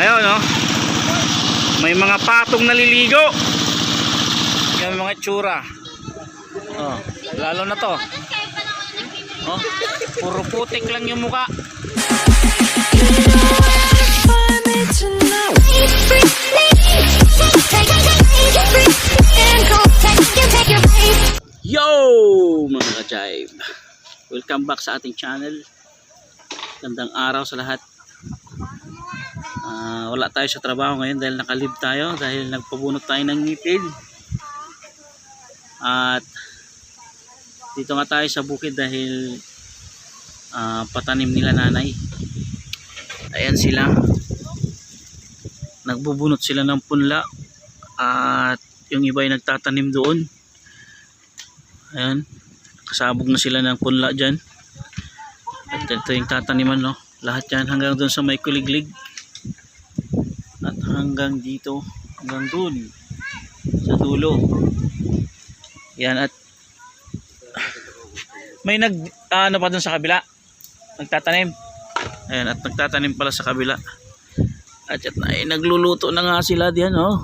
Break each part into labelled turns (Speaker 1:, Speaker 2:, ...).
Speaker 1: Ayun, no? May mga patong naliligo. Yan mga tsura. Oh, lalo na to. Oh, puro putik lang yung muka. Yo! Mga ka-jive. Welcome back sa ating channel. Gandang araw sa lahat. Ah, wala tayo sa trabaho ngayon dahil nakalib tayo dahil nagpabunot tayo ng ngipin. At dito nga tayo sa bukid dahil ah, patanim nila nanay. Ayan sila. Nagbubunot sila ng punla at yung iba ay nagtatanim doon. Ayan. Kasabog na sila ng punla dyan. At ito yung tataniman no. Lahat yan hanggang doon sa may kuliglig. Hanggang dito. Hanggang doon. Sa dulo. Yan at may nag ano pa doon sa kabila. Nagtatanim. Ayan at nagtatanim pala sa kabila. At at ay, nagluluto na nga sila diyan oh.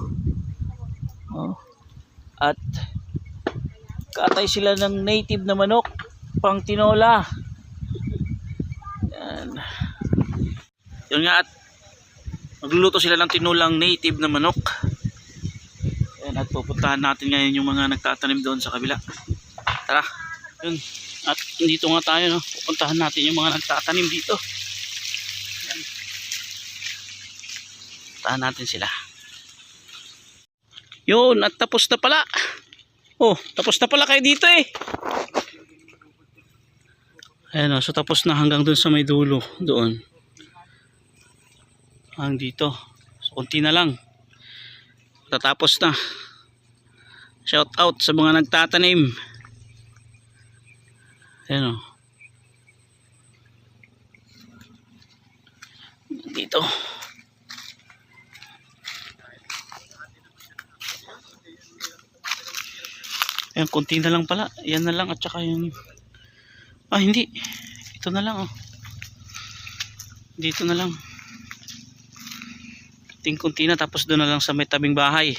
Speaker 1: Oh. At katay sila ng native na manok pang tinola yan yun nga at magluluto sila ng tinulang native na manok. Yan at pupuntahan natin ngayon yung mga nagtatanim doon sa kabila. Tara yun. At dito nga tayo no? Pupuntahan natin yung mga nagtatanim dito. Yan pupuntahan natin sila. Yun at tapos na pala. Oh, tapos na pala kayo dito eh. Ayan o, so tapos na hanggang dun sa may dulo, doon. Hanggang dito. So, konti na lang. Tatapos na. Shout out sa mga nagtatanim. Ayan o. Dito. Ayan, konti na lang pala. Yan na lang at saka yung... Ah, hindi. Ito na lang, oh. Dito na lang. Kunting-kunti na tapos doon na lang sa may tabing bahay.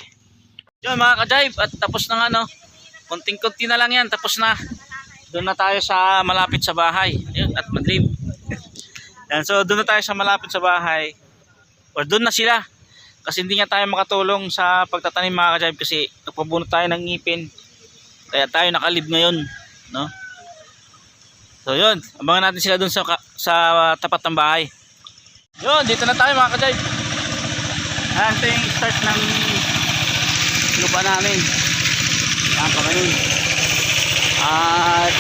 Speaker 1: Yun mga ka-jive at tapos na nga no. Kunting-kunti na lang yan tapos na. Doon na tayo sa malapit sa bahay. Ayun at madlim. yan, so doon na tayo sa malapit sa bahay. Or doon na sila. Kasi hindi nga tayo makatulong sa pagtatanim mga ka-jive kasi nagpabunot tayo ng ngipin. Kaya tayo nakalib ngayon, no? So 'yun, abangan natin sila doon sa sa tapat ng bahay. 'Yun, dito na tayo mga ka-jive. Ayan, ito yung start ng lupa namin. Yan pa ganun. At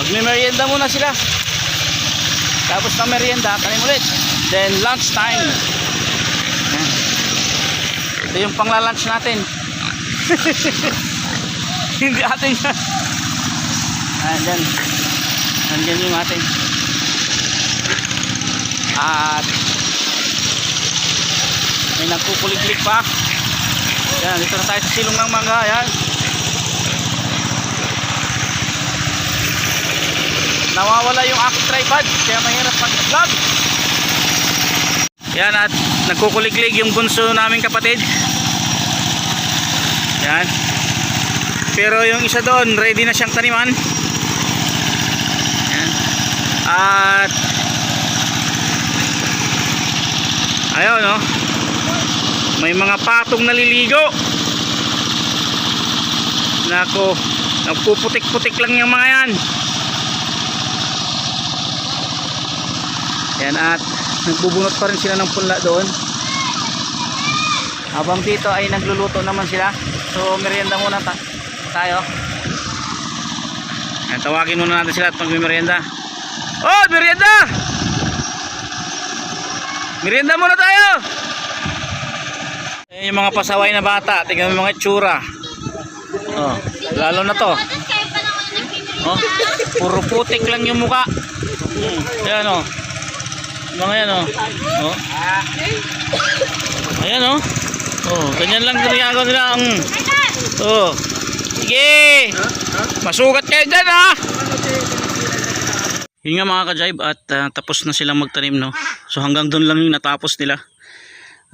Speaker 1: magme-merienda muna sila. Tapos ng merienda, tanim ulit. Then lunch time. Ito yung pangla-lunch natin. Hindi atin yan. Andyan. Andyan yung atin. At may nagkukuliklik pa. Yan, dito na tayo sa silong ng mangga. Yan. Nawawala yung aking tripod. Kaya mahirap mag-vlog. Yan at nagkukuliglig yung bunso naming kapatid. Yan. Pero yung isa doon, ready na siyang taniman. Yan. At ayaw no. May mga patong naliligo. Nako, nagpuputik-putik lang yung mga yan. Yan at nagbubunot pa rin sila ng punla doon. Habang dito ay nagluluto naman sila. So merienda muna ta tayo. Ayan, tawagin muna natin sila at magmimerienda. Oh, merienda! Merienda muna tayo! Yung mga pasaway na bata. Tingnan mo mga itsura. Oh, lalo na to. Oh, puro putik lang yung muka. Hmm, ayan oh. Mga yan oh. Oh. Ayan oh. Oh, ganyan lang ginagawa nila. Mm. Oh. Sige. Masugat kayo dyan ha. Yun nga mga ka-jive at ah, tapos na silang magtanim no. So hanggang doon lang yung natapos nila.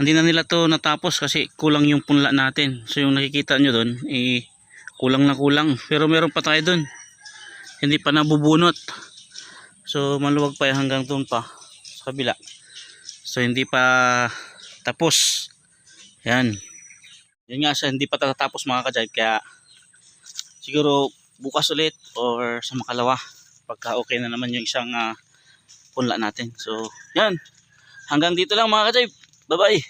Speaker 1: Hindi na nila to natapos kasi kulang yung punla natin. So yung nakikita nyo doon, eh, kulang na kulang. Pero meron pa tayo doon. Hindi pa nabubunot. So maluwag pa hanggang doon pa sa kabila. So hindi pa tapos. Yan. Yan nga siya, hindi pa tatapos mga ka-jive. Kaya siguro bukas ulit or sa makalawa pagka okay na naman yung isang ah, punla natin. So, yan. Hanggang dito lang mga ka-jive. Bye-bye.